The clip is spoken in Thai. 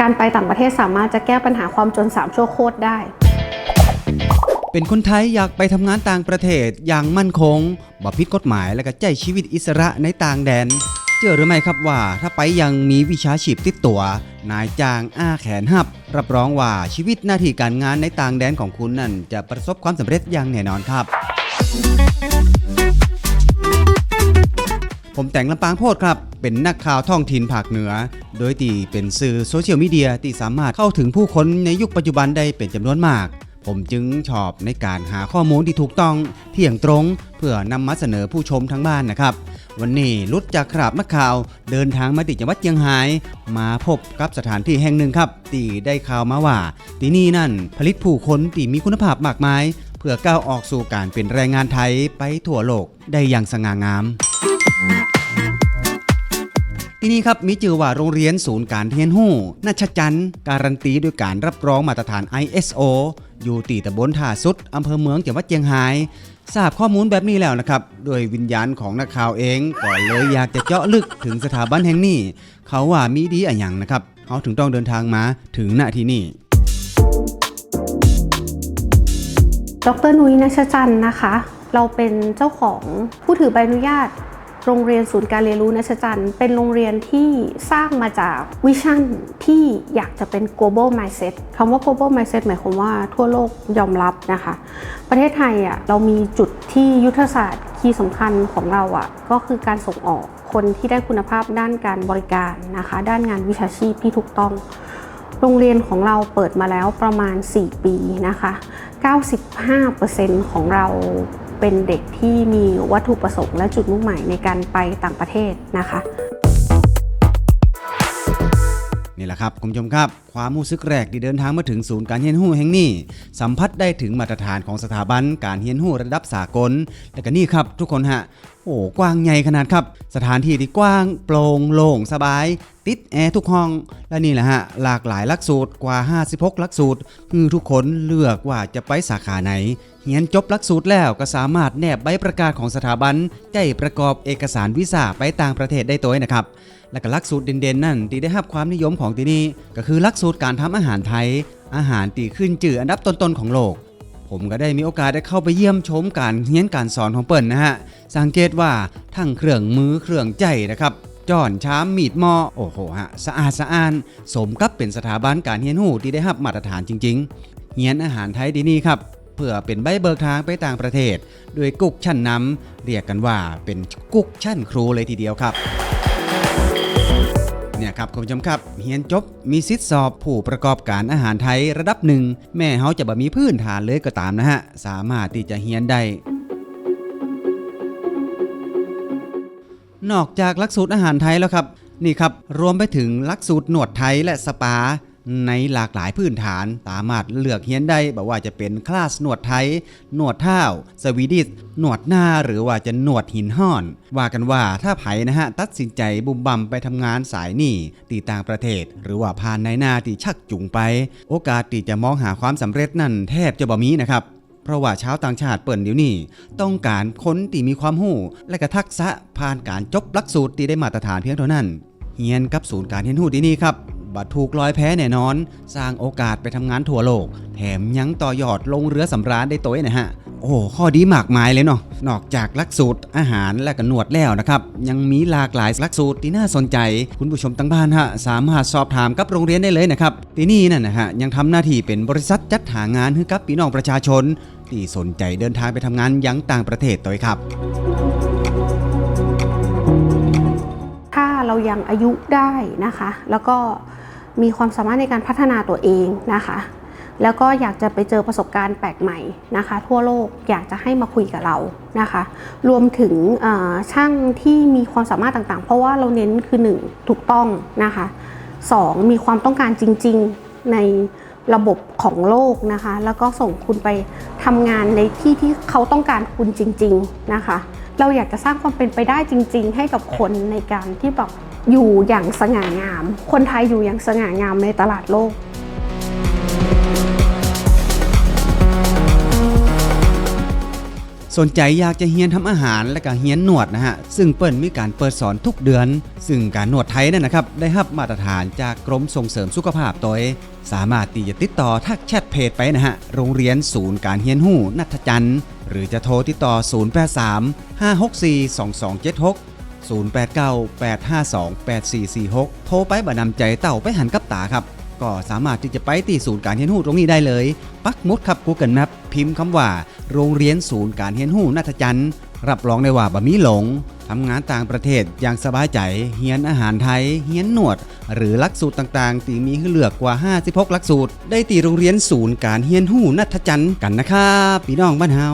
การไปต่างประเทศสามารถจะแก้ปัญหาความจนสามชั่วโคตรได้ เป็นคนไทยอยากไปทำงานต่างประเทศอย่างมั่นคงบ่ผิดกฎหมายและก็ใจชีวิตอิสระในต่างแดน เจอหรือไม่ครับว่าถ้าไปยังมีวิชาชีพติดตัว นายจ้างอ้าแขนหับ รับรองว่าชีวิตหน้าที่การงานในต่างแดนของคุณนั่น จะประสบความสำเร็จอย่างแน่นอนครับผมแต่งลำปางโพดครับ เป็นนักข่าวท้องถิ่นภาคเหนือ โดยที่เป็นสื่อโซเชียลมีเดียที่สามารถเข้าถึงผู้คนในยุคปัจจุบันได้เป็นจำนวนมาก ผมจึงชอบในการหาข้อมูลที่ถูกต้องเที่ยงตรง เพื่อนำมาเสนอผู้ชมทั้งบ้านนะครับ วันนี้ลุดจากคราบนักข่าว เดินทางมาติจังหวัดเชียงราย มาพบกับสถานที่แห่งหนึ่งครับที่ได้ข่าวมาว่าที่นี่นั่นผลิตผู้คนที่มีคุณภาพมากมาย เพื่อก้าวออกสู่การเป็นแรงงานไทยไปทั่วโลกได้อย่างสง่างาม ที่นี่ครับมีชื่อว่าโรงเรียนศูนย์การเทียนหู้นัชจันทร์การันตีด้วยการรับรองมาตรฐาน ISO อยู่ตีตำบลท่าสุดอำเภอเมืองจังหวัดเชียงรายทราบข้อมูลแบบนี้แล้วนะครับ โดยวิญญาณของนักข่าวเองก็เลยอยากจะเจาะลึกถึงสถาบันแห่งนี้ เขาว่ามีดีอะอย่างนะครับเขาถึงต้องเดินทางมาถึงณที่นี่ดรนุ้ยนชจันทร์นะคะ เราเป็นเจ้าของผู้ถือใบอนุญาต โรงเรียนศูนย์การเรียนรู้นชจันทร์เป็นโรงเรียนที่สร้างมาจากวิชั่นที่อยากจะเป็น global mindset คำว่า global mindset หมายความว่าทั่วโลกยอมรับนะคะ ประเทศไทยอะเรามีจุดที่ยุทธศาสตร์คีย์สำคัญของเราอะก็คือการส่งออกคนที่ได้คุณภาพด้านการบริการนะคะ ด้านงานวิชาชีพที่ถูกต้อง โรงเรียนของเราเปิดมาแล้วประมาณ 4 ปีนะคะ 95%ของเรา เป็นเด็กที่มีวัตถุประสงค์และจุดมุ่งหมายในการไปต่างประเทศนะคะนี่แหละครับคุณผู้ชมครับความรู้สึกแรกที่เดินทางมาถึงศูนย์การเฮียนหู้แห่งนี้ สัมผัสได้ถึงมาตรฐานของสถาบันการเฮียนหู้ระดับสากลและก็นี่ครับทุกคนฮะโอ้กว้างใหญ่ขนาดครับ สถานที่ที่กว้างโปร่งโล่งสบาย ติดแอร์ทุกห้อง และนี่แหละฮะ หลากหลายหลักสูตรกว่า 56 หลักสูตร คือทุกคนเลือกว่าจะไปสาขาไหนเฮียนจบหลักสูตรแล้วก็สามารถแนบใบประกาศของสถาบันได้ประกอบเอกสารวีซ่าไปต่างประเทศได้ตัวนะครับ และก็หลักสูตรเด่นๆ นั่นที่ได้รับความนิยมของที่นี่ก็คือหลักสูตรการทำอาหารไทย อาหารตีขึ้นจื่ออันดับต้นๆของโลกผมก็ได้มีโอกาสได้เข้าไปเยี่ยมชมการเรียนการสอนของเปิ่นนะฮะ สังเกตว่าทั้งเครื่องมือเครื่องใจนะครับ จ้อนชามมีดหม้อโอ้โหฮะสะอาดสะอ้านสมกับเป็นสถาบันการเรียนรู้ที่ได้รับมาตรฐานจริงๆเรียนอาหารไทยที่นี่ครับเพื่อเป็นใบเบิกทางไปต่างประเทศด้วยกุ๊กชั้นน้ำเรียกกันว่าเป็นกุ๊กชั้นครูเลยทีเดียวครับเนี่ยครับคุณผู้ชมครับเฮียนจบมีสิทธิสอบผู้ประกอบการอาหารไทยระดับหนึ่ง แม่เขาจะบ่มีพื้นฐานเลยก็ตามนะฮะ สามารถที่จะเฮียนได้ นอกจากหลักสูตรอาหารไทยแล้วครับ นี่ครับ รวมไปถึงหลักสูตรหนวดไทยและสปา ในหลากหลายพื้นฐาน สามารถเลือกเฮียนได้บอกว่าจะเป็นคลาสหนวดไทย หนวดเท้าสวีดิชหนวดหน้าหรือว่าจะหนวดหินห้อน ว่ากันว่าถ้าไผนะฮะ ตัดสินใจบุมบำไปทำงานสายหนี้ตีต่างประเทศ หรือว่าผ่านในหน้าที่ชักจุงไป โอกาสที่จะมองหาความสำเร็จนั่นแทบจะบ่มีนะครับ เพราะว่าชาวต่างชาติเปิ่นเดี๋ยวนี้ต้องการคนที่มีความรู้ และก็ทักษะผ่านการจบหลักสูตรที่ได้มาตรฐานเพียงเท่านั้น เฮียนกับศูนย์การเรียนรู้ที่นี่ครับบัตรถูกลอยแพ้แน่นอน สร้างโอกาสไปทำงานทั่วโลก แถมยังต่อยอดลงเรือสำราญได้ตัวเองนะฮะ โอ้ข้อดีมากมายเลยเนาะนอกจากลักสูตรอาหารและก็นวดแล้วนะครับ ยังมีหลากหลายลักสูตรที่น่าสนใจ คุณผู้ชมตั้งบ้านฮะสามารถสอบถามกับโรงเรียนได้เลยนะครับที่นี่นั่นนะฮะยังทำหน้าที่เป็นบริษัทจัดหางานให้กับพี่น้องประชาชน ที่สนใจเดินทางไปทำงานยังต่างประเทศตัวองครับ ถ้าเรายังอายุได้นะคะ แล้วก็มีความสามารถในการพัฒนาตัวเองนะคะ แล้วก็อยากจะไปเจอประสบการณ์แปลกใหม่นะคะ ทั่วโลกอยากจะให้มาคุยกับเรานะคะ รวมถึงช่างที่มีความสามารถต่างๆ เพราะว่าเราเน้นคือ 1 ถูกต้องนะคะ 2 มีความต้องการจริง ๆ ในระบบของโลกนะคะ แล้วก็ส่งคุณไป ทำงานในที่ที่เขาต้องการคุณจริง ๆนะคะ เราอยากจะสร้างความเป็นไปได้จริง ๆ ให้กับคนในการที่แบบอยู่อย่างสง่างาม คนไทยอยู่อย่างสง่างามในตลาดโลก สนใจอยากจะเฮียนทำอาหารและก็เฮียนนวดนะฮะ ซึ่งเปิ้นมีการเปิดสอนทุกเดือน ซึ่งการนวดไทยนั่นนะครับ ได้รับมาตรฐานจากกรมส่งเสริมสุขภาพโดยสามารถที่จะติดต่อทักแชทเพจไปนะฮะ โรงเรียนศูนย์การเฮียนหู้นัทจันทร์ หรือจะโทรติดต่อ 083 564 2276 0898528446 โทรไปบ่นำใจเต่าไปหันกับตาครับ ก็สามารถที่จะไปที่ศูนย์การเรียนรู้ตรงนี้ได้เลย ปักมุดครับ Google Map พิมพ์คำว่า โรงเรียนศูนย์การเรียนรู้นัทจันทร์รับรองได้ว่าบะมีหลงทำงานต่างประเทศอย่างสบายใจเฮียนอาหารไทยเฮียนหนวด หรือหลักสูตรต่างๆที่มีให้เลือกกว่า 56 หลักสูตร ได้ตีโรงเรียนศูนย์การเฮียนหู้นัทจันทร์กันนะครับพี่น้องบ้านเฮา